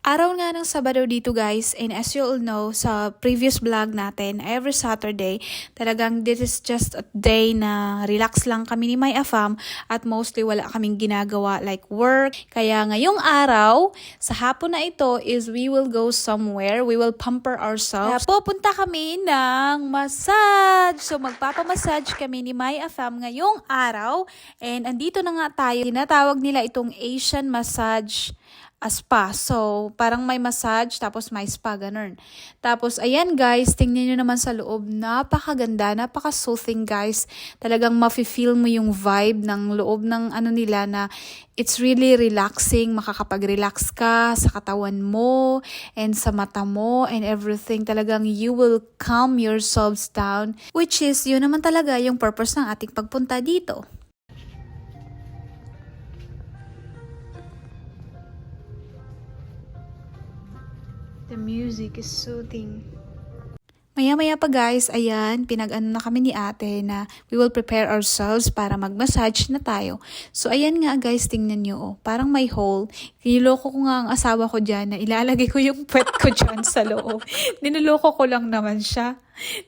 Araw nga ng Sabado dito guys, and as you all know, sa previous vlog natin, every Saturday, talagang this is just a day na relax lang kami ni May Afam at mostly wala kaming ginagawa like work. Kaya ngayong araw, sa hapon na ito is we will go somewhere, we will pamper ourselves. Kaya pupunta kami ng massage. So magpapamassage kami ni May Afam ngayong araw and andito na nga tayo. Tinatawag nila itong Asian massage a spa. So, parang may massage, tapos may spa, ganun. Tapos, ayan guys, tingnan nyo naman sa loob. Napakaganda, napaka-soothing guys. Talagang mafe-feel mo yung vibe ng loob ng ano nila na it's really relaxing. Makakapag-relax ka sa katawan mo and sa mata mo and everything. Talagang you will calm yourselves down. Which is, yun naman talaga yung purpose ng ating pagpunta dito. The music is soothing. Maya-maya pa guys, ayan, pinag-ano na kami ni ate na we will prepare ourselves para mag-massage na tayo. So ayan nga guys, tingnan nyo, oh, parang may hole. Niloko ko nga ang asawa ko dyan na ilalagay ko yung pet ko dyan sa loob. Ninuloko ko lang naman siya.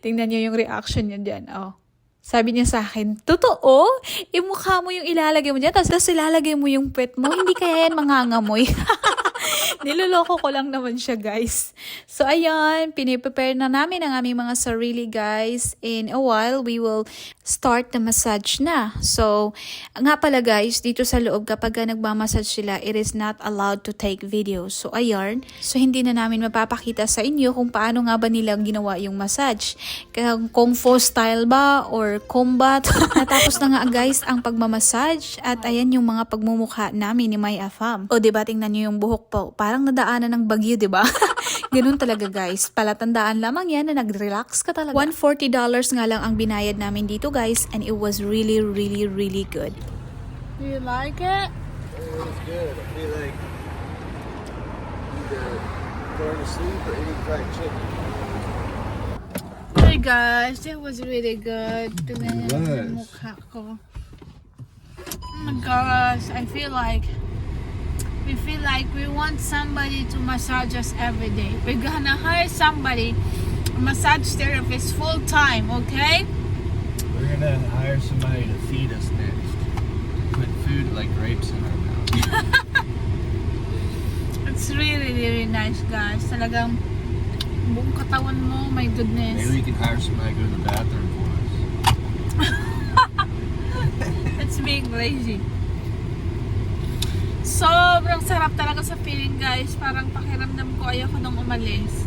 Tingnan nyo yung reaction niya dyan, oh. Sabi niya sa akin, totoo? Imukha mo yung ilalagay mo dyan, tapos, tapos ilalagay mo yung pet mo, hindi kaya yan mangangamoy. Niloloko ko lang naman siya, guys. So, ayan, piniprepare na namin ang aming mga sarili, guys. In a while, we will start the massage na. So, nga pala, guys, dito sa loob, kapag ka nagmamassage sila, it is not allowed to take videos. So, ayan. So, hindi na namin mapapakita sa inyo kung paano nga ba nila ginawa yung massage. Kung fu style ba or combat. Natapos na nga, guys, ang pagmamassage. At ayan yung mga pagmumukha namin ni May Afam. O, diba, tingnan nyo yung buhok po. Parang nadaanan ng bagyo, di ba? Ganun talaga guys. Palatandaan lamang yan na nag-relax ka talaga. $140 nga lang ang binayad namin dito guys and it was really, really, really good. Do you like it? It was good. I feel like either going to sleep or eating fried chicken. Hey guys, that was really good. Tingnan niyo It yung was. mukha ko. Oh my gosh, I feel like we feel like we want somebody to massage us every day. We're gonna hire somebody, a massage therapist full time, okay? We're gonna hire somebody to feed us next. Put food like grapes in our mouth. It's really, really nice, guys. Talagang buong katawan mo, my goodness. Maybe we can hire somebody to go to the bathroom for us. It's being lazy. Sobrang sarap talaga sa feeling guys. Parang pakiramdam ko ayoko nang umalis.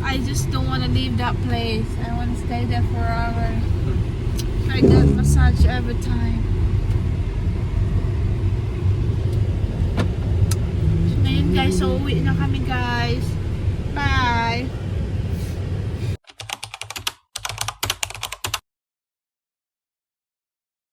I just don't want to leave that place. I want to stay there forever. I get massage every time. So, ngayon guys, so uwi na kami guys. Bye!